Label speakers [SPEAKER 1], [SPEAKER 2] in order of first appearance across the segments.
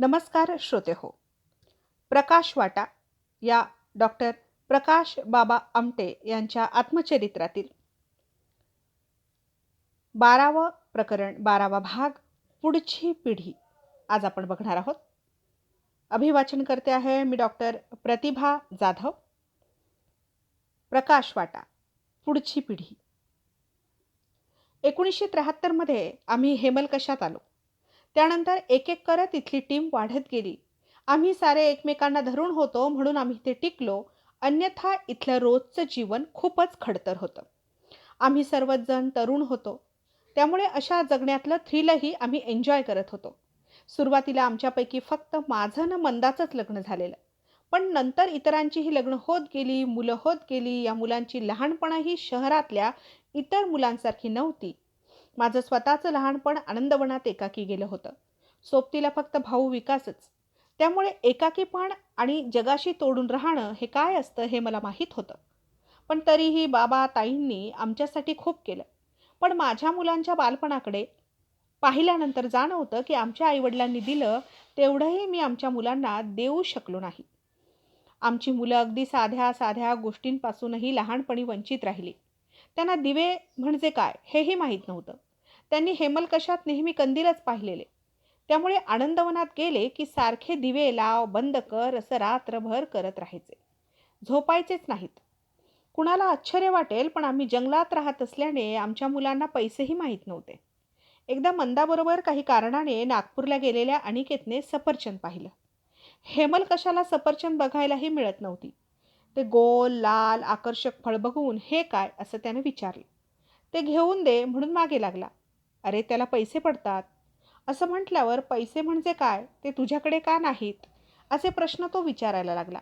[SPEAKER 1] नमस्कार श्रोते हो. प्रकाश वाटा या डॉक्टर प्रकाश बाबा आमटे यांच्या आत्मचरित्रातील बारावं प्रकरण बारावा भाग पुढची पिढी. आज आपण बघणार आहोत. अभिवाचन करते आहे मी डॉक्टर प्रतिभा जाधव. प्रकाश वाटा पुढची पिढी. एकोणीसशे त्र्याहत्तरमध्ये आम्ही हेमलकशात आलो. त्यानंतर एक एक करत इथली टीम वाढत गेली. आम्ही सारे एकमेकांना धरून होतो म्हणून आम्ही ते टिकलो. अन्यथा इथलं रोजचं जीवन खूपच खडतर होतं. आम्ही सर्वच जण तरुण होतो. त्यामुळे अशा जगण्यातलं थ्रिलही आम्ही एन्जॉय करत होतो. सुरुवातीला आमच्यापैकी फक्त माझं ना मंदाचंच लग्न झालेलं. पण नंतर इतरांचीही लग्न होत गेली मुलं होत गेली या मुलांची लहानपणाही शहरातल्या इतर मुलांसारखी नव्हती. माझं स्वतःचं लहानपण आनंदवनात एकाकी गेलं होतं. सोबतीला फक्त भाऊ विकासच. त्यामुळे एकाकीपण आणि जगाशी तोडून राहणं हे काय असतं हे मला माहीत होतं. पण तरीही बाबा ताईंनी आमच्यासाठी खूप केलं. पण माझ्या मुलांच्या बालपणाकडे पाहिल्यानंतर जाणवतं की आमच्या आईवडिलांनी दिलं तेवढंही मी आमच्या मुलांना देऊ शकलो नाही. आमची मुलं अगदी साध्या साध्या गोष्टींपासूनही लहानपणी वंचित राहिली. त्यांना दिवे म्हणजे काय हेही माहीत नव्हतं. त्यांनी हेमलकशात नेहमी कंदीलच पाहिलेले. त्यामुळे आनंदवनात गेले की सारखे दिवे लाव बंद कर असं रात्रभर करत राहायचे. झोपायचेच नाहीत. कुणाला आश्चर्य वाटेल पण आम्ही जंगलात राहत असल्याने आमच्या मुलांना पैसेही माहीत नव्हते. एकदा मंदाबरोबर काही कारणाने नागपूरला गेलेल्या अनिकेतने सफरचंद पाहिलं. हेमल कशाला सफरचंद बघायलाही मिळत नव्हती. ते गोल लाल आकर्षक फळ बघून हे काय असं त्याने विचारलं. ते घेऊन दे म्हणून मागे लागला. अरे त्याला पैसे पडतात. असं म्हटल्यावर पैसे म्हणजे काय? ते तुझ्याकडे का नाहीत? असे प्रश्न तो विचारायला लागला.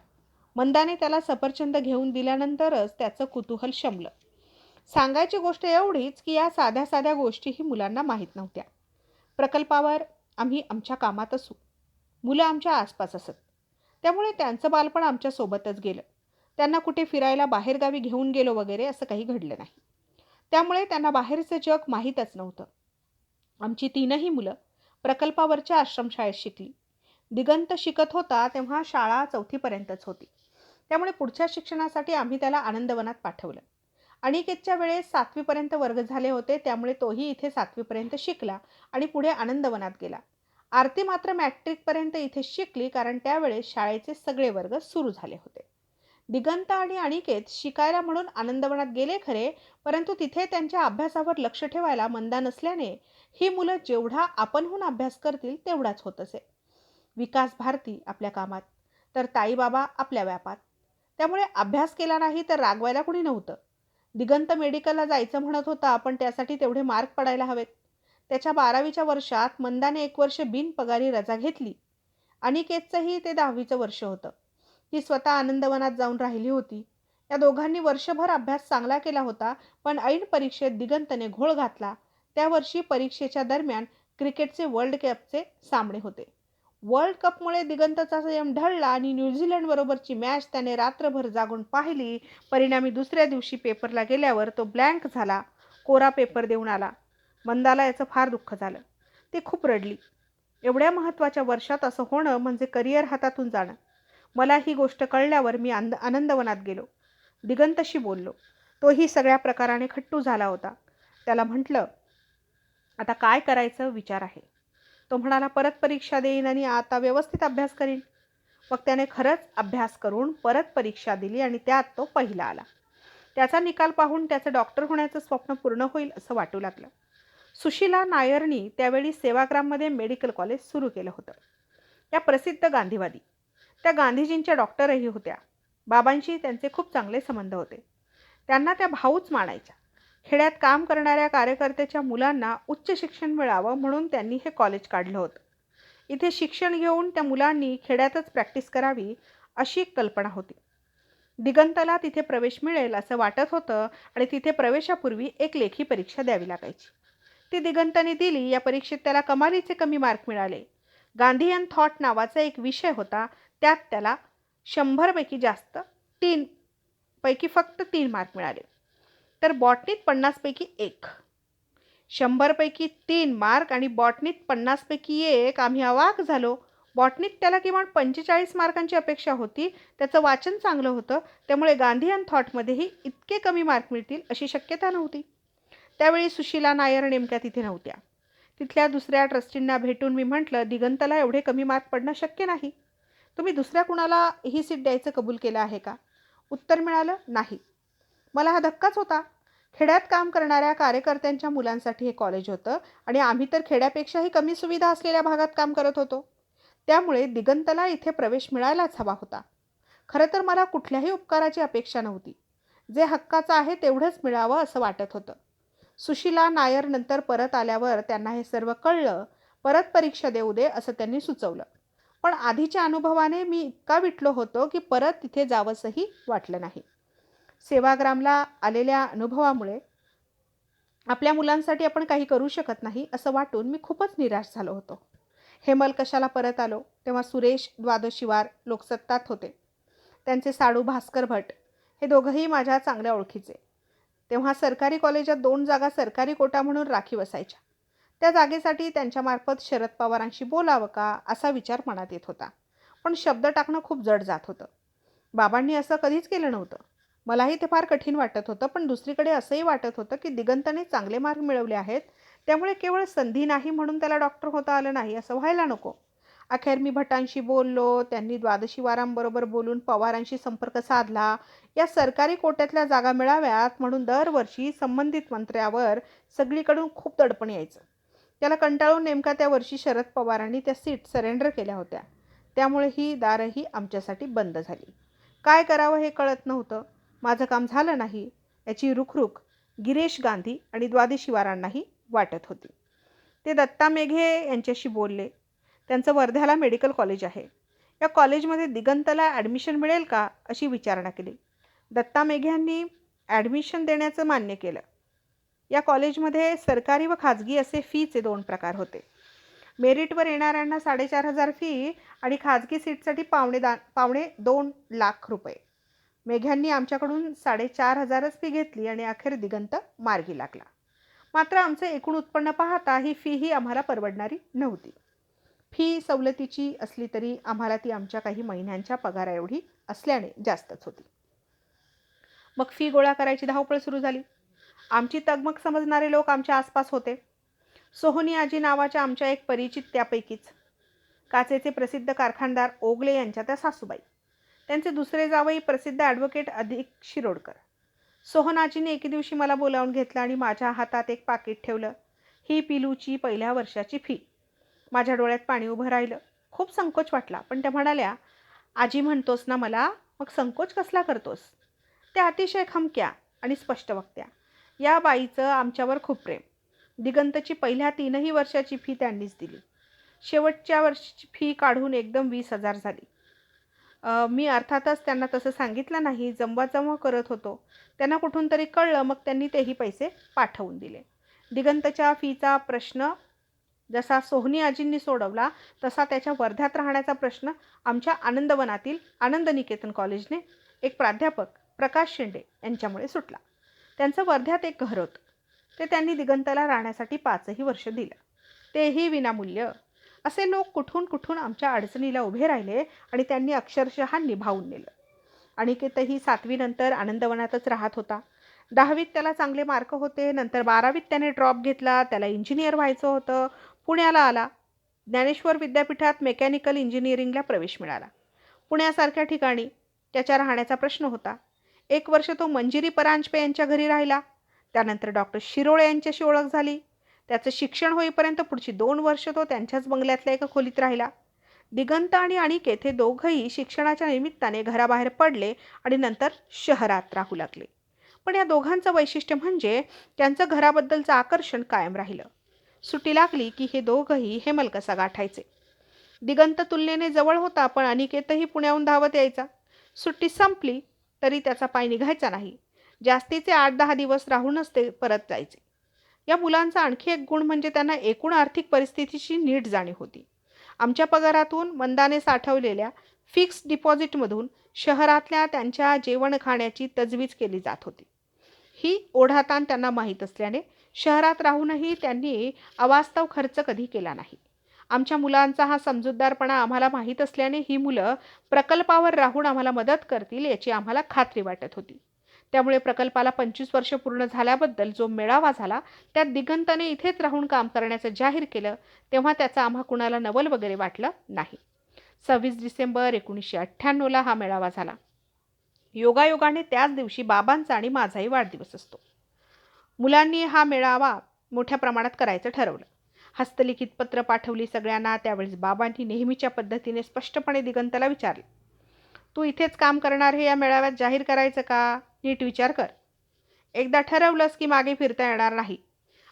[SPEAKER 1] मंदाने त्याला सफरचंद घेऊन दिल्यानंतरच त्याचं कुतूहल शमलं. सांगायची गोष्ट एवढीच की या साध्या साध्या गोष्टीही मुलांना माहीत नव्हत्या. प्रकल्पावर आम्ही आमच्या कामात असू. मुलं आमच्या आसपास असत. त्यामुळे त्यांचं बालपण आमच्यासोबतच गेलं. त्यांना कुठे फिरायला बाहेरगावी घेऊन गेलो वगैरे असं काही घडलं नाही. त्यामुळे त्यांना बाहेरचं जग माहीतच नव्हतं. आमची तीनही मुलं प्रकल्पावरच्या आश्रमशाळेत शिकली. दिगंत शिकत होता तेव्हा शाळा चौथीपर्यंतच होती. त्यामुळे पुढच्या शिक्षणासाठी आम्ही त्याला आनंदवनात पाठवलं. अनिकेतच्या वेळेस सातवीपर्यंत वर्ग झाले होते त्यामुळे तोही इथे सातवीपर्यंत शिकला आणि पुढे आनंदवनात गेला. आरती मात्र मॅट्रिकपर्यंत इथे शिकली कारण त्यावेळेस शाळेचे सगळे वर्ग सुरू झाले होते. दिगंत आणि अनिकेत शिकायला म्हणून आनंदवनात गेले खरे परंतु तिथे त्यांच्या अभ्यासावर लक्ष ठेवायला मंदा नसल्याने ही मुलं जेवढा आपणहून अभ्यास करतील तेवढाच होत असे. विकास भारती आपल्या कामात तर ताईबाबा आपल्या व्यापात. त्यामुळे अभ्यास केला नाही तर रागवायला कुणी नव्हतं. दिगंत मेडिकलला जायचं म्हणत होता पण त्यासाठी तेवढे मार्क पडायला हवेत. त्याच्या बारावीच्या वर्षात मंदाने एक वर्ष बिनपगारी रजा घेतली. अनिकेतचंही ते दहावीचं वर्ष होतं. ती स्वतः आनंदवनात जाऊन राहिली होती. या दोघांनी वर्षभर अभ्यास चांगला केला होता पण ऐन परीक्षेत दिगंतने घोळ घातला त्या वर्षी परीक्षेच्या दरम्यान क्रिकेटचे वर्ल्ड कपचे सामने होते. वर्ल्ड कपमुळे दिगंतचा संयम ढळला आणि न्यूझीलंडबरोबरची मॅच त्याने रात्रभर जागून पाहिली. परिणामी दुसऱ्या दिवशी पेपरला गेल्यावर तो ब्लँक झाला. कोरा पेपर देऊन आला. मंदाला याचं फार दुःख झालं. ती खूप रडली. एवढ्या महत्त्वाच्या वर्षात असं होणं म्हणजे करिअर हातातून जाणं. मला ही गोष्ट कळल्यावर मी आंद आनंदवनात गेलो. दिगंतशी बोललो. तोही सगळ्या प्रकाराने खट्टू झाला होता. त्याला म्हटलं आता काय करायचं विचार आहे. तो म्हणाला परत परीक्षा देईन आणि आता व्यवस्थित अभ्यास करीन. मग त्याने खरंच अभ्यास करून परत परीक्षा दिली आणि त्यात तो पहिला आला. त्याचा निकाल पाहून त्याचं डॉक्टर होण्याचं स्वप्न पूर्ण होईल असं वाटू लागलं. सुशीला नायरनी त्यावेळी सेवाग्राममध्ये मेडिकल कॉलेज सुरू केलं होतं. त्या प्रसिद्ध गांधीवादी. त्या गांधीजींच्या डॉक्टरही होत्या. बाबांशी त्यांचे खूप चांगले संबंध होते. त्यांना त्या भाऊच मानायच्या. खेड्यात काम करणाऱ्या कार्यकर्त्याच्या मुलांना उच्च शिक्षण मिळावं म्हणून त्यांनी हे कॉलेज काढलं होतं. इथे शिक्षण घेऊन त्या मुलांनी खेड्यातच प्रॅक्टिस करावी अशी एक कल्पना होती. दिगंतला तिथे प्रवेश मिळेल असं वाटत होतं आणि तिथे प्रवेशापूर्वी एक लेखी परीक्षा द्यावी लागायची. ती दिगंतने दिली या परीक्षेत त्याला कमालीचे कमी मार्क मिळाले. गांधीयन थॉट नावाचा एक विषय होता त्यात त्याला शंभरपैकी जास्त तीन पैकी फक्त तीन मार्क मिळाले. तर बॉटनीत पन्नासपैकी एक. शंभरपैकी तीन मार्क आणि बॉटनीत पन्नासपैकी एक आम्ही अवाक झालो. बॉटनीत त्याला किमान पंचेचाळीस मार्कांची अपेक्षा होती. त्याचं वाचन चांगलं होतं. त्यामुळे गांधी अँड थॉटमध्येही इतके कमी मार्क मिळतील अशी शक्यता नव्हती. त्यावेळी सुशीला नायर नेमक्या तिथे नव्हत्या. तिथल्या दुसऱ्या ट्रस्टींना भेटून मी म्हटलं दिगंतला एवढे कमी मार्क पडणं शक्य नाही. तुम्ही दुसऱ्या कुणाला ही सीट द्यायचं कबूल केलं आहे का? उत्तर मिळालं नाही. मला हा धक्काच होता. खेड्यात काम करणाऱ्या कार्यकर्त्यांच्या मुलांसाठी हे कॉलेज होतं आणि आम्ही तर खेड्यापेक्षाही कमी सुविधा असलेल्या भागात काम करत होतो. त्यामुळे दिगंतला इथे प्रवेश मिळायलाच हवा होता. खरं तर मला कुठल्याही उपकाराची अपेक्षा नव्हती. जे हक्काचं आहे तेवढंच मिळावं असं वाटत होतं. सुशीला नायर नंतर परत आल्यावर त्यांना हे सर्व कळलं परत परीक्षा देऊ दे असं त्यांनी सुचवलं. पण आधीच्या अनुभवाने मी इतका विटलो होतो की परत तिथे जावंसंही वाटलं नाही. सेवाग्रामला आलेल्या अनुभवामुळे आपल्या मुलांसाठी आपण काही करू शकत नाही असं वाटून मी खूपच निराश झालो होतो. हेमल कशाला परत आलो? तेव्हा सुरेश द्वादशिवार लोकसत्तात होते. त्यांचे साडू भास्कर भट हे दोघंही माझ्या चांगल्या ओळखीचे. तेव्हा सरकारी कॉलेजात दोन जागा सरकारी कोटा म्हणून राखीव असायच्या त्या जागेसाठी त्यांच्यामार्फत शरद पवारांशी बोलावं का असा विचार मनात येत होता. पण शब्द टाकणं खूप जड जात होतं. बाबांनी असं कधीच केलं नव्हतं. मलाही ते फार कठीण वाटत होतं पण दुसरीकडे असंही वाटत होतं की दिगंतने चांगले मार्क मिळवले आहेत. त्यामुळे केवळ संधी नाही म्हणून त्याला डॉक्टर होता आलं नाही असं व्हायला नको. अखेर मी भटांशी बोललो त्यांनी द्वादशी वारांबरोबर बोलून पवारांशी संपर्क साधला. या सरकारी कोट्यातल्या जागा मिळाव्यात म्हणून दरवर्षी संबंधित मंत्र्यावर सगळीकडून खूप दडपण यायचं. त्याला कंटाळून नेमका त्या वर्षी शरद पवारांनी त्या सीट सरेंडर केल्या होत्या. त्यामुळे ही दारही आमच्यासाठी बंद झाली. काय करावं हे कळत नव्हतं. माझं काम झालं नाही याची रुखरुख गिरीश गांधी आणि द्वादशीवारांनाही वाटत होती. ते दत्ता मेघे यांच्याशी बोलले. त्यांचं वर्ध्याला मेडिकल कॉलेज आहे. या कॉलेजमध्ये दिगंतला ॲडमिशन मिळेल का अशी विचारणा केली. दत्ता मेघ्यांनी ॲडमिशन देण्याचं मान्य केलं. या कॉलेजमध्ये सरकारी व खाजगी असे फीचे दोन प्रकार होते. मेरिटवर येणाऱ्यांना साडेचार हजार फी आणि खाजगी सीटसाठी पावणे दा पावणे दोन लाख रुपये. मेघ्यांनी आमच्याकडून साडेचार हजारच फी घेतली आणि अखेर दिगंत मार्गी लागला. मात्र आमचं एकूण उत्पन्न पाहता ही फी ही आम्हाला परवडणारी नव्हती. फी सवलतीची असली तरी आम्हाला ती आमच्या काही महिन्यांच्या पगाराएवढी असल्याने जास्तच होती. मग फी गोळा करायची धावपळ सुरू झाली. आमची तगमग समजणारे लोक आमच्या आसपास होते. सोहनी आजी नावाच्या आमच्या एक परिचित त्यापैकीच काचेचे प्रसिद्ध कारखानदार ओगले यांच्या त्या सासूबाई. त्यांचे दुसरे जावई प्रसिद्ध ॲडव्होकेट अधिक शिरोडकर. सोहनाजीने एके दिवशी मला बोलावून घेतलं आणि माझ्या हातात एक पाकिट ठेवलं. ही पिलूची पहिल्या वर्षाची फी. माझ्या डोळ्यात पाणी उभं राहिलं. खूप संकोच वाटला पण त्या म्हणाल्या आजी म्हणतोस ना मला मग संकोच कसला करतोस? त्या अतिशय खमक्या आणि स्पष्ट वक्त्या. या बाईचं आमच्यावर खूप प्रेम. दिगंतची पहिल्या तीनही वर्षाची फी त्यांनीच दिली. शेवटच्या वर्षीची फी काढून एकदम वीस हजार झाली. मी अर्थातच त्यांना तसं सांगितलं नाही जमवाजमव करत होतो. त्यांना कुठून तरी कळलं मग त्यांनी तेही पैसे पाठवून दिले. दिगंतच्या फीचा प्रश्न जसा सोहनी आजींनी सोडवला तसा त्याच्या वर्ध्यात राहण्याचा प्रश्न आमच्या आनंदवनातील आनंद निकेतन कॉलेजने एक प्राध्यापक प्रकाश शेंडे यांच्यामुळे सुटला. त्यांचं वर्ध्यात एक घर होतं. ते त्यांनी दिगंतला राहण्यासाठी पाचही वर्ष दिलं. तेही विनामूल्य असे लोक कुठून कुठून आमच्या अडचणीला उभे राहिले आणि त्यांनी अक्षरशः निभावून नेलं. अनिकेतही सातवीनंतर आनंदवनातच राहत होता. दहावीत त्याला चांगले मार्क होते नंतर बारावीत त्याने ड्रॉप घेतला त्याला इंजिनियर व्हायचं होतं पुण्याला आला. ज्ञानेश्वर विद्यापीठात मेकॅनिकल इंजिनिअरिंगला प्रवेश मिळाला. पुण्यासारख्या ठिकाणी त्याच्या राहण्याचा प्रश्न होता. एक वर्ष तो मंजिरी परांजपे यांच्या घरी राहिला. त्यानंतर डॉक्टर शिरोळे यांच्याशी ओळख झाली. त्याचं शिक्षण होईपर्यंत पुढची दोन वर्ष तो त्यांच्याच बंगल्यातल्या एका खोलीत राहिला. दिगंत आणि अनिकेत हे दोघंही शिक्षणाच्या निमित्ताने घराबाहेर पडले आणि नंतर शहरात राहू लागले. पण या दोघांचं वैशिष्ट्य म्हणजे त्यांचं घराबद्दलचं आकर्षण कायम राहिलं. सुट्टी लागली की हे दोघंही हे मलकसा गाठायचे दिगंत तुलनेने जवळ होता पण अनिकेतही पुण्याहून धावत यायचा. सुट्टी संपली तरी त्याचा पाय निघायचा नाही. जास्तीचे आठ दहा दिवस राहूनच ते परत जायचे. या मुलांचा आणखी एक गुण म्हणजे त्यांना एकूण आर्थिक परिस्थितीची नीट जाणीव होती. आमच्या पगारातून मंदाने साठवलेल्या फिक्स डिपॉझिटमधून शहरातल्या त्यांच्या जेवण खाण्याची तजवीज केली जात होती. ही ओढाताण त्यांना माहीत असल्याने शहरात राहूनही त्यांनी अवास्तव खर्च कधी केला नाही. आमच्या मुलांचा हा समजूतदारपणा आम्हाला माहीत असल्याने ही मुलं प्रकल्पावर राहून आम्हाला मदत करतील याची आम्हाला खात्री वाटत होती. त्यामुळे प्रकल्पाला पंचवीस वर्ष पूर्ण झाल्याबद्दल जो मेळावा झाला त्यात दिगंतने इथेच राहून काम करण्याचं जाहीर केलं तेव्हा त्याचा आम्हा कुणाला नवल वगैरे वाटलं नाही. सव्वीस डिसेंबर एकोणीसशे अठ्ठ्याण्णवला हा मेळावा झाला. योगायोगाने त्याच दिवशी बाबांचा आणि माझाही वाढदिवस असतो. मुलांनी हा मेळावा मोठ्या प्रमाणात करायचं ठरवलं. हस्तलिखित पत्र पाठवली सगळ्यांना त्यावेळेस बाबांनी नेहमीच्या पद्धतीने स्पष्टपणे दिगंतला विचारले. तू इथेच काम करणार हे या मेळाव्यात जाहीर करायचं का? नीट विचार कर. एकदा ठरवलंस की मागे फिरता येणार नाही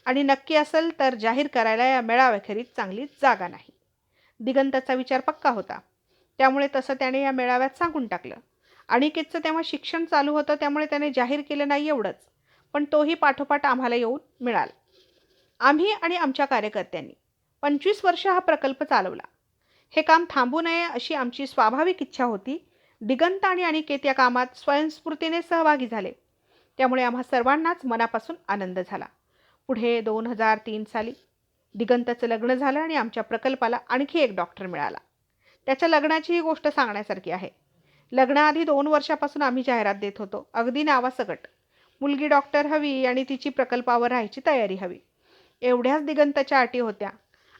[SPEAKER 1] आणि नक्की असेल तर जाहीर करायला या मेळाव्याखेरीत चांगली जागा नाही. दिगंताचा विचार पक्का होता. त्यामुळे तसं त्याने या मेळाव्यात सांगून टाकलं. अनिकेतचं तेव्हा शिक्षण चालू होतं त्यामुळे त्याने जाहीर केलं नाही एवढंच पण तोही पाठोपाठ आम्हाला येऊन मिळाला. आम्ही आणि आमच्या कार्यकर्त्यांनी पंचवीस वर्ष हा प्रकल्प चालवला. हे काम थांबू नये अशी आमची स्वाभाविक इच्छा होती दिगंत आणि अनिकेत या कामात स्वयंस्फूर्तीने सहभागी झाले. त्यामुळे आम्हा सर्वांनाच मनापासून आनंद झाला. पुढे दोन हजार तीन साली दिगंतचं लग्न झालं आणि आमच्या प्रकल्पाला आणखी एक डॉक्टर मिळाला. त्याच्या लग्नाची ही गोष्ट सांगण्यासारखी आहे. लग्नाआधी दोन वर्षापासून आम्ही जाहिरात देत होतो. अगदी नावासकट. मुलगी डॉक्टर हवी आणि तिची प्रकल्पावर राहायची तयारी हवी. एवढ्याच दिगंताच्या अटी होत्या.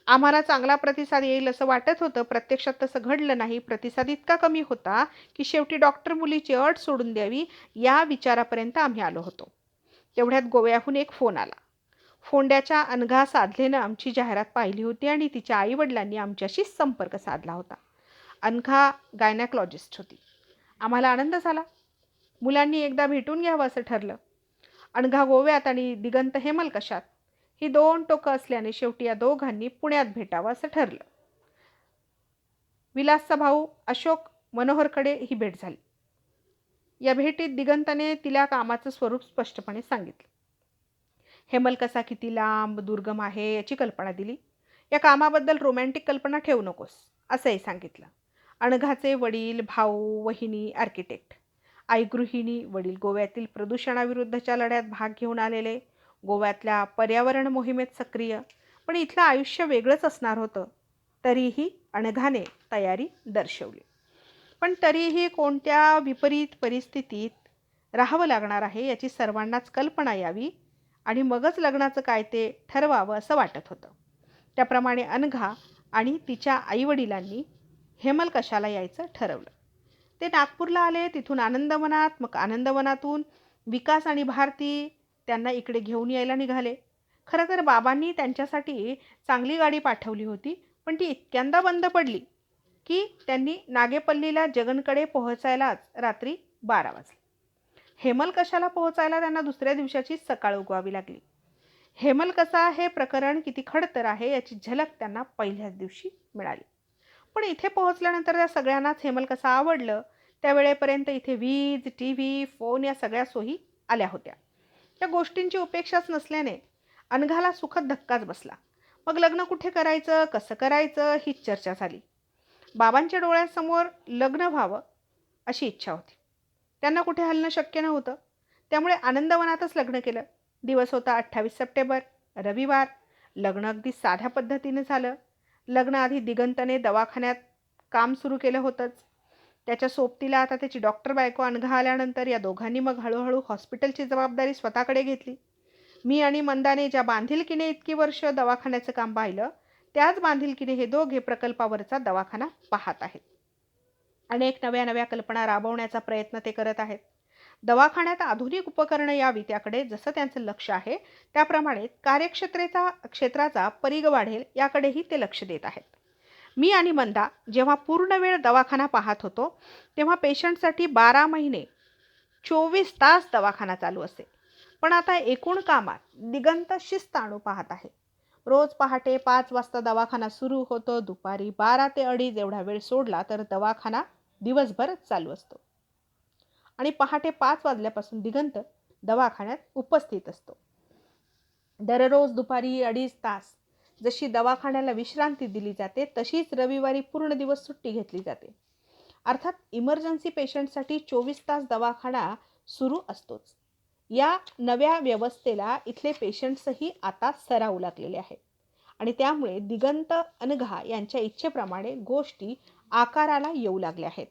[SPEAKER 1] आम्हाला चांगला प्रतिसाद येईल असं वाटत होतं. प्रत्यक्षात तसं घडलं नाही. प्रतिसाद इतका कमी होता की शेवटी डॉक्टर मुलीची अट सोडून द्यावी या विचारापर्यंत आम्ही आलो होतो. तेवढ्यात गोव्याहून एक फोन आला. फोंड्याच्या अनघा साधलेनं आमची जाहिरात पाहिली होती आणि तिच्या आईवडिलांनी आमच्याशी संपर्क साधला होता. अनघा गायनॅकॉलॉजिस्ट होती. आम्हाला आनंद झाला. मुलांनी एकदा भेटून घ्यावं असं ठरलं. अणघा गोव्यात आणि दिगंत हेमल कशात? ही दोन टोकं असल्याने शेवटी या दोघांनी पुण्यात भेटावं असं ठरलं. विलासचा भाऊ अशोक मनोहरकडे ही भेट झाली. या भेटीत दिगंताने तिला कामाचं स्वरूप स्पष्टपणे सांगितलं. हेमल कसा किती लांब दुर्गम आहे याची कल्पना दिली. या कामाबद्दल रोमॅन्टिक कल्पना ठेवू नकोस असंही सांगितलं. अणघाचे वडील भाऊ वहिनी आर्किटेक्ट. आई गृहिणी वडील गोव्यातील प्रदूषणाविरुद्धच्या लढ्यात भाग घेऊन आलेले. गोव्यातल्या पर्यावरण मोहिमेत सक्रिय. पण इथलं आयुष्य वेगळंच असणार होतं. तरीही अणघाने तयारी दर्शवली. पण तरीही कोणत्या विपरीत परिस्थितीत राहावं लागणार आहे याची सर्वांनाच कल्पना यावी आणि मगच लग्नाचं काय ते ठरवावं असं वाटत होतं. त्याप्रमाणे अनघा आणि तिच्या आईवडिलांनी हेमल कशाला यायचं ठरवलं. ते नागपूरला आले तिथून आनंदवनात मग आनंदवनातून विकास आणि भारती त्यांना इकडे घेऊन यायला निघाले. खरं तर बाबांनी त्यांच्यासाठी चांगली गाडी पाठवली होती पण ती इतक्यांदा बंद पडली की त्यांनी नागेपल्लीला जगनकडे पोहोचायलाच रात्री बारा वाजले. हेमल कशाला पोहोचायला त्यांना दुसऱ्या दिवसाची सकाळ उगवावी लागली? हेमल कसा हे प्रकरण किती खडतर आहे याची झलक त्यांना पहिल्याच दिवशी मिळाली. पण इथे पोहोचल्यानंतर त्या सगळ्यांनाच हेमल कसा आवडलं? त्यावेळेपर्यंत इथे वीज टी व्ही फोन या सगळ्या सोयी आल्या होत्या. या गोष्टींची उपेक्षाच नसल्याने अनघाला सुखद धक्काच बसला. मग लग्न कुठे करायचं कसं करायचं हीच चर्चा झाली. बाबांच्या डोळ्यासमोर लग्न व्हावं अशी इच्छा होती. त्यांना कुठे हलणं शक्य नव्हतं. त्यामुळे आनंदवनातच लग्न केलं. दिवस होता अठ्ठावीस सप्टेंबर रविवार. लग्न अगदी साध्या पद्धतीने झालं. लग्नाआधी दिगंतने दवाखान्यात काम सुरू केलं होतंच. त्याच्या सोबतीला आता त्याची डॉक्टर बायको अनघा आल्यानंतर या दोघांनी मग हळूहळू हॉस्पिटलची जबाबदारी स्वतःकडे घेतली. मी आणि मंदाने ज्या बांधिलकीने इतकी वर्ष दवाखान्याचं काम पाहिलं त्याच बांधिलकीने हे दोघे प्रकल्पावरचा दवाखाना पाहत आहेत. अनेक नव्या नव्या कल्पना राबवण्याचा प्रयत्न ते करत आहेत. दवाखान्यात आधुनिक उपकरणं यावी त्याकडे जसं त्यांचं लक्ष आहे त्याप्रमाणे कार्यक्षेत्रेचा क्षेत्राचा परिग वाढेल याकडेही ते लक्ष देत आहेत. मी आणि मंदा जेव्हा पूर्ण वेळ दवाखाना पाहत होतो तेव्हा पेशंटसाठी बारा महिने चोवीस तास दवाखाना चालू असे. पण आता एकूण कामात दिगंत शिस्त आणू पाहत आहे. रोज पहाटे पाच वाजता दवाखाना सुरू होतो दुपारी बारा ते अडीच एवढा वेळ सोडला तर दवाखाना दिवसभर चालू असतो. आणि पहाटे पाच वाजल्यापासून दिगंत दवाखान्यात उपस्थित असतो. दररोज दुपारी अडीच तास जशी दवाखान्याला विश्रांती दिली जाते तशीच रविवारी पूर्ण दिवस सुट्टी घेतली जाते. अर्थात इमर्जन्सी पेशंटसाठी चोवीस तास दवाखाना सुरू असतोच. या नव्या व्यवस्थेला इथले पेशंट्सही आता सरावू लागलेले आहेत. आणि त्यामुळे दिगंत अनघा यांच्या इच्छेप्रमाणे गोष्टी आकाराला येऊ लागल्या आहेत.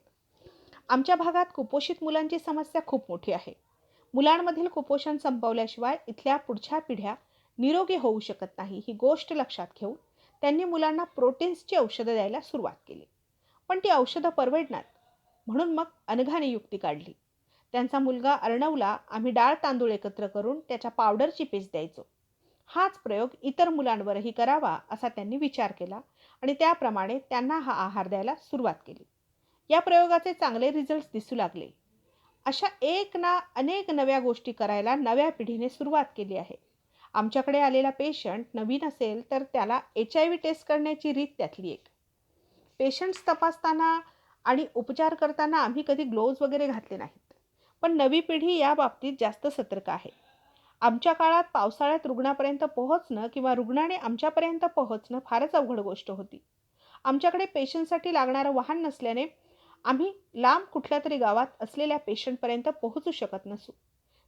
[SPEAKER 1] आमच्या भागात कुपोषित मुलांची समस्या खूप मोठी आहे. मुलांमधील कुपोषण संपवल्याशिवाय इथल्या पुढच्या पिढ्या निरोगी होऊ शकत नाही ही गोष्ट लक्षात घेऊन त्यांनी मुलांना प्रोटीन्सची औषधं द्यायला सुरुवात केली. पण ती औषधं परवडणार म्हणून मग अनघाने युक्ती काढली. त्यांचा मुलगा अर्णवला आम्ही डाळ तांदूळ एकत्र करून त्याच्या पावडरची पेस्ट द्यायचो. हाच प्रयोग इतर मुलांवरही करावा असा त्यांनी विचार केला आणि त्याप्रमाणे त्यांना हा आहार द्यायला सुरुवात केली. या प्रयोगाचे चांगले रिझल्ट दिसू लागले. अशा एक ना अनेक नव्या गोष्टी करायला नव्या पिढीने सुरुवात केली आहे. आमच्याकडे आलेला पेशंट नवीन असेल तर त्याला एच आय व्ही टेस्ट करण्याची रीत त्यातली एक. पेशंट्स तपासताना आणि उपचार करताना आम्ही कधी ग्लोव्ज वगैरे घातले नाहीत. पण नवी पिढी या बाबतीत जास्त सतर्क आहे. आमच्या काळात पावसाळ्यात रुग्णापर्यंत पोहोचणं किंवा रुग्णाने आमच्यापर्यंत पोहोचणं फारच अवघड गोष्ट होती. आमच्याकडे पेशंटसाठी लागणारं वाहन नसल्याने आम्ही लांब कुठल्या तरी गावात असलेल्या पेशंटपर्यंत पोहोचू शकत नसू.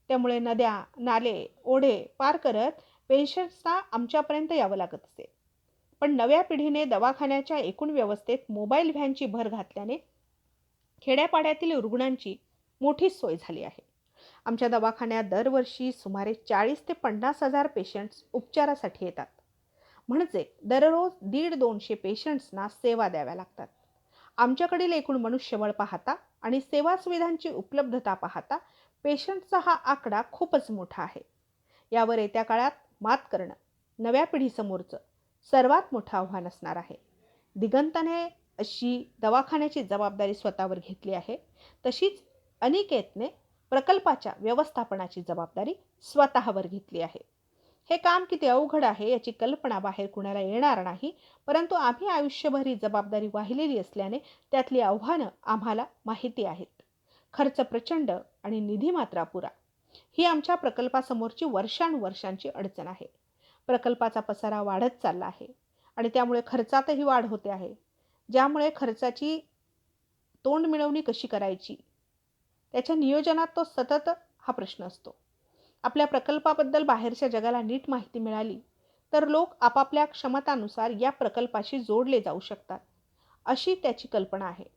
[SPEAKER 1] त्यामुळे नद्या नाले ओढे पार करत पेशंट्सना आमच्यापर्यंत यावं लागत असे पण नव्या पिढीने दवाखान्याच्या एकूण व्यवस्थेत मोबाईल व्हॅनची भर घातल्याने खेड्यापाड्यातील रुग्णांची मोठी सोय झाली आहे. आमच्या दवाखान्यात दरवर्षी सुमारे चाळीस ते पन्नास हजार पेशंट्स उपचारासाठी येतात. म्हणजे दररोज दीड दोनशे पेशंट्सना सेवा द्याव्या लागतात. आमच्याकडील एकूण मनुष्यबळ पाहता आणि सेवा सुविधांची उपलब्धता पाहता पेशंटचा हा आकडा खूपच मोठा आहे. यावर येत्या काळात मात करणं नव्या पिढीसमोरचं सर्वात मोठं आव्हान असणार आहे. दिगंताने अशी दवाखान्याची जबाबदारी स्वतःवर घेतली आहे तशीच अनिकेतने प्रकल्पाच्या व्यवस्थापनाची जबाबदारी स्वतःवर घेतली आहे. हे काम किती अवघड आहे याची कल्पना बाहेर कुणाला येणार नाही परंतु आम्ही आयुष्यभर ही जबाबदारी वाहिलेली असल्याने त्यातली आव्हानं आम्हाला माहिती आहेत. खर्च प्रचंड आणि निधी मात्र अपुरा. ही आमच्या प्रकल्पासमोरची वर्षानुवर्षांची अडचण आहे. प्रकल्पाचा पसारा वाढत चालला आहे आणि त्यामुळे खर्चातही वाढ होते आहे. ज्यामुळे खर्चाची तोंड मिळवणी कशी करायची? त्याच्या नियोजनात तो सतत हा प्रश्न असतो. आपल्या प्रकल्पाबद्दल बाहेरच्या जगाला नीट माहिती मिळाली तर लोक आपापल्या क्षमतानुसार या प्रकल्पाशी जोडले जाऊ शकतात अशी त्याची कल्पना आहे.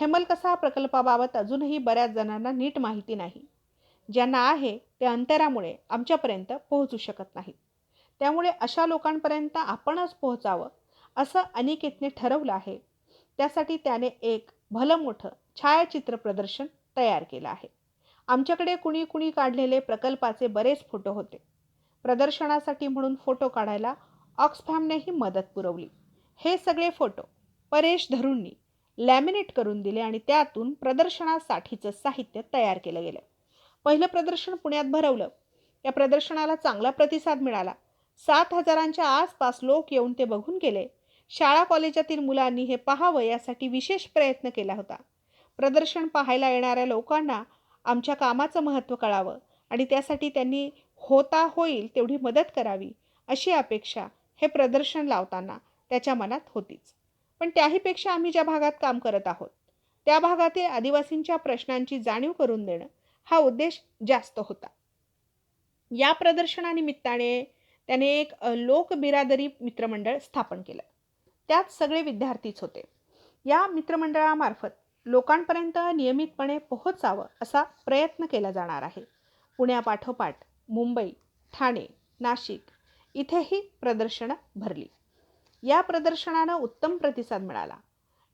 [SPEAKER 1] हेमलकसा प्रकल्पाबाबत अजूनही बऱ्याच जणांना नीट माहिती नाही. ज्यांना आहे ते अंतरामुळे आमच्यापर्यंत पोहोचू शकत नाहीत. त्यामुळे अशा लोकांपर्यंत आपणच पोहोचावं असं अनिकेतने ठरवलं आहे. त्यासाठी त्याने एक भलं मोठं छायाचित्र प्रदर्शन तयार केलं आहे. आमच्याकडे कुणी कुणी काढलेले प्रकल्पाचे बरेच फोटो होते. प्रदर्शनासाठी म्हणून फोटो काढायला ऑक्सफॅमनेही मदत पुरवली. हे सगळे फोटो परेश धरूंनी लॅमिनेट करून दिले आणि त्यातून प्रदर्शनासाठीचं साहित्य तयार केलं गेलं. पहिलं प्रदर्शन पुण्यात भरवलं. या प्रदर्शनाला चांगला प्रतिसाद मिळाला. सात हजारांच्या आसपास लोक येऊन ते बघून गेले. शाळा कॉलेजातील मुलांनी हे पाहावं यासाठी विशेष प्रयत्न केला होता. प्रदर्शन पाहायला येणाऱ्या लोकांना आमच्या कामाचं महत्त्व कळावं आणि त्यासाठी त्यांनी होता होईल तेवढी मदत करावी अशी अपेक्षा हे प्रदर्शन लावताना त्याच्या मनात होतीच. पण त्याहीपेक्षा आम्ही ज्या भागात काम करत आहोत त्या भागातील आदिवासींच्या प्रश्नांची जाणीव करून देणं हा उद्देश जास्त होता. या प्रदर्शनानिमित्ताने त्याने एक लोक बिरादरी मित्रमंडळ स्थापन केलं. त्यात सगळे विद्यार्थीच होते. या मित्रमंडळामार्फत लोकांपर्यंत नियमितपणे पोहोचावं असा प्रयत्न केला जाणार आहे. पुण्यापाठोपाठ मुंबई ठाणे नाशिक इथेही प्रदर्शनं भरली. या प्रदर्शनानं उत्तम प्रतिसाद मिळाला.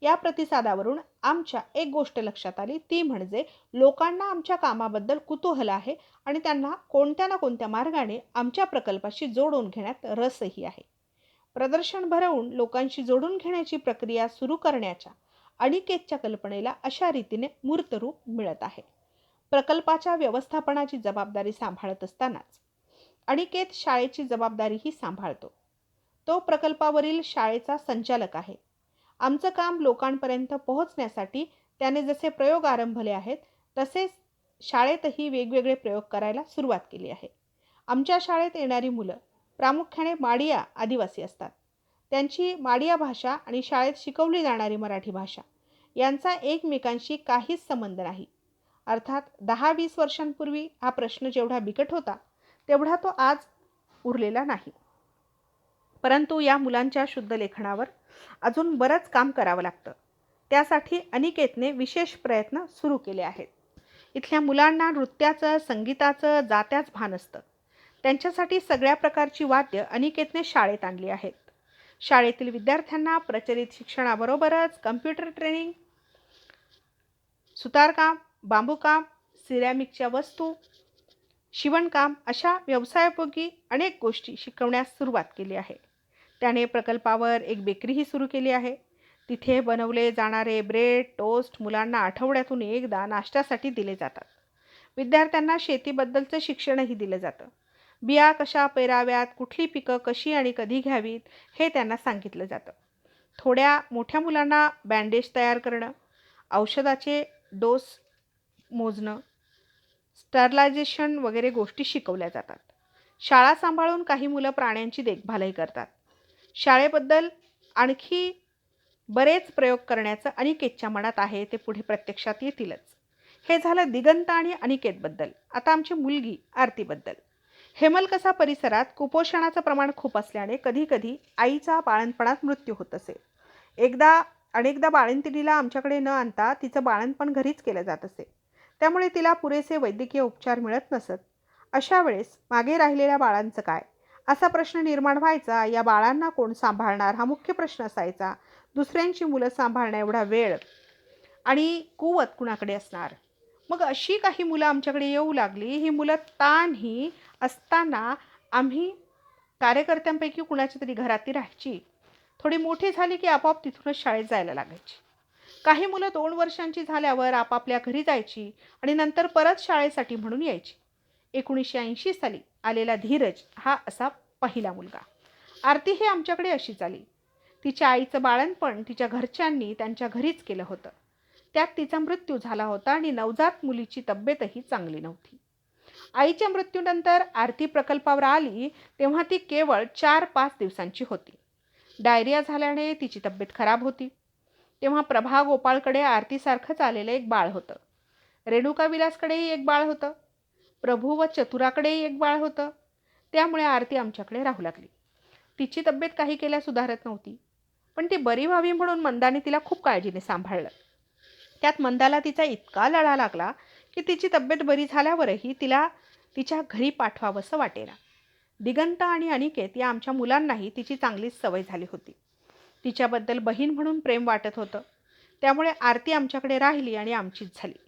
[SPEAKER 1] या प्रतिसादावरून आमच्या एक गोष्ट लक्षात आली ती म्हणजे लोकांना आमच्या कामाबद्दल कुतूहल आहे आणि त्यांना कोणत्या ना कोणत्या मार्गाने आमच्या प्रकल्पाशी जोडून घेण्यात रसही आहे. प्रदर्शन भरवून लोकांशी जोडून घेण्याची प्रक्रिया सुरू करण्याच्या अनिकेतच्या कल्पनेला अशा रीतीने मूर्तरूप मिळत आहे. प्रकल्पाच्या व्यवस्थापनाची जबाबदारी सांभाळत असतानाच अनिकेत शाळेची जबाबदारीही सांभाळतो. तो प्रकल्पावरील शाळेचा संचालक आहे. आमचं काम लोकांपर्यंत पोहोचण्यासाठी त्याने जसे प्रयोग आरंभले आहेत तसेच शाळेतही वेगवेगळे प्रयोग करायला सुरुवात केली आहे. आमच्या शाळेत येणारी मुलं प्रामुख्याने माडिया आदिवासी असतात. त्यांची माडिया भाषा आणि शाळेत शिकवली जाणारी मराठी भाषा यांचा एकमेकांशी काहीच संबंध नाही. अर्थात दहा वीस वर्षांपूर्वी हा प्रश्न जेवढा बिकट होता तेवढा तो आज उरलेला नाही. परंतु या मुलांच्या शुद्ध लेखनावर अजून बरंच काम करावं लागतं. त्यासाठी अनिकेतने विशेष प्रयत्न सुरू केले आहेत. इथल्या मुलांना नृत्याचं संगीताचं जात्याच भान असतं. त्यांच्यासाठी सगळ्या प्रकारची वाद्य अनिकेतने शाळेत आणली आहेत. शाळेतील विद्यार्थ्यांना प्रचलित शिक्षणाबरोबरच कम्प्युटर ट्रेनिंग सुतारकाम बांबूकाम सिरॅमिकच्या वस्तू शिवणकाम अशा व्यवसायोपयोगी अनेक गोष्टी शिकवण्यास सुरुवात केली आहे. त्याने प्रकल्पावर एक बेकरीही सुरू केली आहे. तिथे बनवले जाणारे ब्रेड टोस्ट मुलांना आठवड्यातून एकदा नाश्त्यासाठी दिले जातात. विद्यार्थ्यांना शेतीबद्दलचं शिक्षणही दिलं जातं. बिया कशा पेराव्यात कुठली पिकं कशी आणि कधी घ्यावीत हे त्यांना सांगितलं जातं. थोड्या मोठ्या मुलांना बँडेज तयार करणं औषधाचे डोस मोजणं स्टरलायझेशन वगैरे गोष्टी शिकवल्या जातात. शाळा सांभाळून काही मुलं प्राण्यांची देखभालही करतात. शाळेबद्दल आणखी बरेच प्रयोग करण्याचं अनिकेतच्या मनात आहे ते पुढे प्रत्यक्षात येतीलच. हे झालं दिगंत आणि अनिकेतबद्दल. आता आमची मुलगी आरतीबद्दल. हेमलकसा परिसरात कुपोषणाचं प्रमाण खूप असल्याने कधीकधी आईचा बाळणपणात मृत्यू होत असे. एकदा अनेकदा बाळंतिणीला आमच्याकडे न आणता तिचं बाळणपण घरीच केलं जात असे. त्यामुळे तिला पुरेसे वैद्यकीय उपचार मिळत नसत. अशा वेळेस मागे राहिलेल्या बाळांचं काय? असा प्रश्न निर्माण व्हायचा या बाळांना कोण सांभाळणार? हा मुख्य प्रश्न असायचा. दुसऱ्यांची मुलं सांभाळण्या एवढा वेळ आणि कुवत कुणाकडे असणार? मग अशी काही मुलं आमच्याकडे येऊ लागली. ही मुलं तानही असताना आम्ही कार्यकर्त्यांपैकी कुणाच्या तरी घरात ती राहायची. थोडी मोठी झाली की आपोआप तिथूनच शाळेत जायला लागायची. काही मुलं दोन वर्षांची झाल्यावर आपापल्या घरी जायची आणि नंतर परत शाळेसाठी म्हणून यायची. एकोणीसशे ऐंशी साली आलेला धीरज हा असा पहिला मुलगा. आरती हे आमच्याकडे अशीच आली. तिच्या आईचं बाळणपण तिच्या घरच्यांनी त्यांच्या घरीच केलं होतं. त्यात तिचा मृत्यू झाला होता आणि नवजात मुलीची तब्येतही चांगली नव्हती. आईच्या मृत्यूनंतर आरती प्रकल्पावर आली तेव्हा ती केवळ चार पाच दिवसांची होती. डायरिया झाल्याने तिची तब्येत खराब होती. तेव्हा प्रभा गोपाळकडे आरतीसारखंच आलेलं एक बाळ होतं. रेणुका विलासकडेही एक बाळ होतं. प्रभू व चतुराकडेही एक बाळ होतं. त्यामुळे आरती आमच्याकडे राहू लागली. तिची तब्येत काही केल्या सुधारत नव्हती. पण ती बरी व्हावी म्हणून मंदाने तिला खूप काळजीने सांभाळलं. त्यात मंदाला तिचा इतका लढा लागला की तिची तब्येत बरी झाल्यावरही तिला तिच्या घरी पाठवावंसं वाटेना. दिगंत आणि अनिकेत या आमच्या मुलांनाही तिची चांगलीच सवय झाली होती. तिच्याबद्दल बहीण म्हणून प्रेम वाटत होतं. त्यामुळे आरती आमच्याकडे राहिली आणि आमचीच झाली.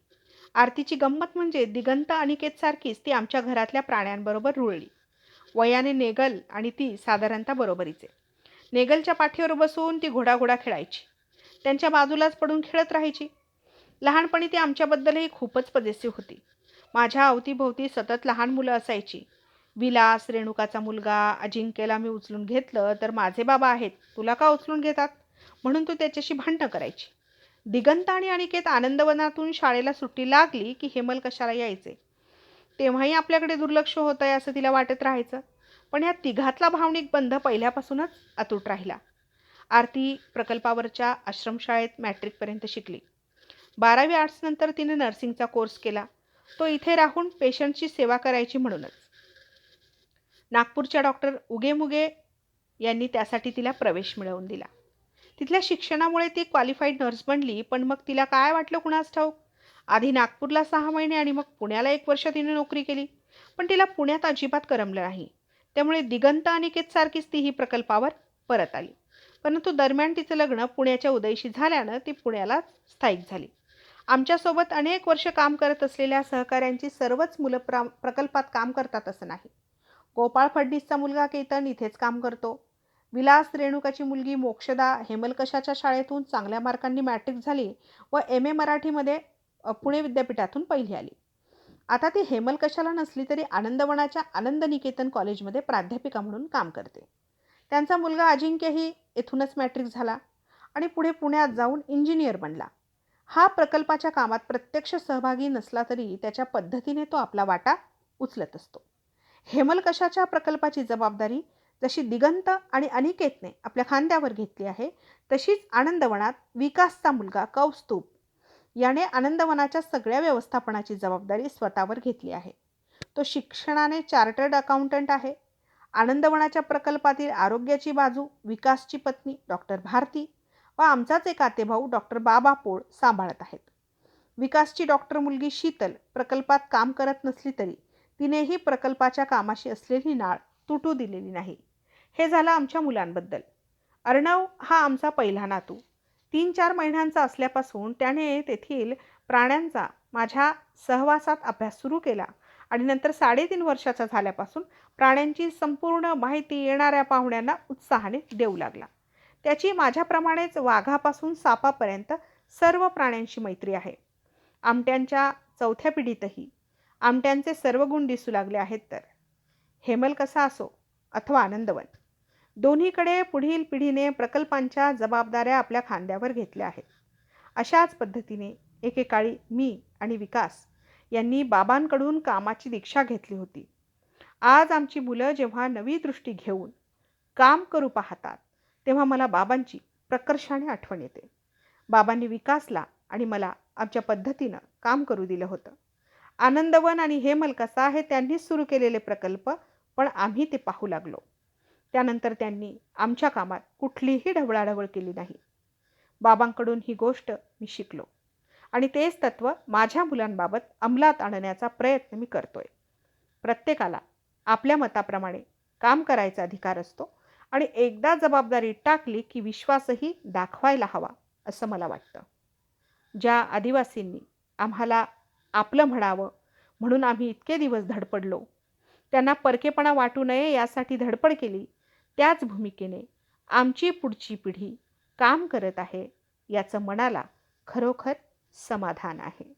[SPEAKER 1] आरतीची गंमत म्हणजे दिगंत अनिकेतसारखीच ती आमच्या घरातल्या प्राण्यांबरोबर रुळली. वयाने नेगल आणि ती साधारणतः बरोबरीचे. नेगलच्या पाठीवर बसून ती घोडाघोडा खेळायची. त्यांच्या बाजूलाच पडून खेळत राहायची. लहानपणी ती आमच्याबद्दलही खूपच पदेसी होती. माझ्या अवतीभोवती सतत लहान मुलं असायची. विलास रेणुकाचा मुलगा अजिंक्यला मी उचलून घेतलं तर माझे बाबा आहेत तुला का उचलून घेतात? म्हणून तू त्याच्याशी भांडणं करायची. दिगंत आणि अनिकेत आनंदवनातून शाळेला सुट्टी लागली की हेमल कशाला यायचे? तेव्हाही आपल्याकडे दुर्लक्ष होत आहे असं तिला वाटत राहायचं. पण या तिघातला भावनिक बंध पहिल्यापासूनच अतूट राहिला. आरती प्रकल्पावरच्या आश्रमशाळेत मॅट्रिकपर्यंत शिकली. बारावी आर्ट्सनंतर तिने नर्सिंगचा कोर्स केला. तो इथे राहून पेशंटची सेवा करायची म्हणूनच. नागपूरच्या डॉक्टर उगेमुगे यांनी त्यासाठी तिला प्रवेश मिळवून दिला. तिथल्या शिक्षणामुळे ती क्वालिफाईड नर्स बनली पण मग तिला काय वाटलं कुणास ठाऊक? आधी नागपूरला सहा महिने आणि मग पुण्याला एक वर्ष तिने नोकरी केली. पण तिला पुण्यात अजिबात करमलं नाही. त्यामुळे दिगंत अनिकेत सारखीच ती ही प्रकल्पावर परत आली. परंतु दरम्यान तिचं लग्न पुण्याच्या उदयशी झाल्यानं ती पुण्याला स्थायिक झाली. आमच्यासोबत अनेक वर्ष काम करत असलेल्या सहकाऱ्यांची सर्वच मुलं प्रा प्रकल्पात काम करतात असं नाही. गोपाळ फडणीसचा मुलगा केतन इथेच काम करतो. विलास रेणुकाची मुलगी मोक्षदा हेमलकशाच्या शाळेतून चांगल्या मार्कांनी मॅट्रिक झाली व एम ए मराठीमध्ये पुणे विद्यापीठातून पहिली आली. आता ती हेमलकशाला नसली तरी आनंदवनाच्या आनंद निकेतन कॉलेजमध्ये प्राध्यापिका म्हणून काम करते. त्यांचा मुलगा अजिंक्यही येथूनच मॅट्रिक झाला आणि पुढे पुण्यात जाऊन इंजिनियर बनला. हा प्रकल्पाच्या कामात प्रत्यक्ष सहभागी नसला तरी त्याच्या पद्धतीने तो आपला वाटा उचलत असतो. हेमलकशाच्या प्रकल्पाची जबाबदारी जशी दिगंत आणि अनिकेतने आपल्या खांद्यावर घेतली आहे तशीच आनंदवनात विकासचा मुलगा कौस्तुभ याने आनंदवनाच्या सगळ्या व्यवस्थापनाची जबाबदारी स्वतःवर घेतली आहे. तो शिक्षणाने चार्टर्ड अकाउंटंट आहे. आनंदवनाच्या प्रकल्पातील आरोग्याची बाजू विकासची पत्नी डॉक्टर भारती व आमचाच एक आतेभाऊ डॉक्टर बाबा पोळ सांभाळत आहेत. विकासची डॉक्टर मुलगी शीतल प्रकल्पात काम करत नसली तरी तिनेही प्रकल्पाच्या कामाशी असलेली नाळ तुटू दिलेली नाही. हे झालं आमच्या मुलांबद्दल. अर्णव हा आमचा पहिला नातू. तीन चार महिन्यांचा असल्यापासून त्याने तेथील प्राण्यांचा माझ्या सहवासात अभ्यास सुरू केला आणि नंतर साडेतीन वर्षाचा झाल्यापासून प्राण्यांची संपूर्ण माहिती येणाऱ्या पाहुण्यांना उत्साहाने देऊ लागला. त्याची माझ्याप्रमाणेच वाघापासून सापापर्यंत सर्व प्राण्यांशी मैत्री आहे. आमट्यांच्या चौथ्या पिढीतही आमट्यांचे सर्व गुण दिसू लागले आहेत तर. हेमल कसा असो अथवा आनंदवन. दोन्हीकडे पुढील पिढीने प्रकल्पांच्या जबाबदाऱ्या आपल्या खांद्यावर घेतल्या आहेत. अशाच पद्धतीने एकेकाळी मी आणि विकास यांनी बाबांकडून कामाची दीक्षा घेतली होती. आज आमची मुलं जेव्हा नवी दृष्टी घेऊन काम करू पाहतात तेव्हा मला बाबांची प्रकर्षाने आठवण येते. बाबांनी विकासला आणि मला आमच्या पद्धतीनं काम करू दिलं होतं. आनंदवन आणि हेमल कसा हे त्यांनीच सुरू केलेले प्रकल्प पण आम्ही ते पाहू लागलो. त्यानंतर त्यांनी आमच्या कामात कुठलीही ढवळाढवळ केली नाही. बाबांकडून ही गोष्ट मी शिकलो. आणि तेच तत्त्व माझ्या मुलांबाबत अंमलात आणण्याचा प्रयत्न मी करतोय. प्रत्येकाला आपल्या मताप्रमाणे काम करायचा अधिकार असतो आणि एकदा जबाबदारी टाकली की विश्वासही दाखवायला हवा असं मला वाटतं. ज्या आदिवासींनी आम्हाला आपलं म्हणावं म्हणून आम्ही इतके दिवस धडपडलो त्यांना परकेपणा वाटू नये यासाठी धडपड केली त्याच भूमिकेने आमची पुढची पिढी काम करत आहे याचं मनाला खरोखर समाधान आहे.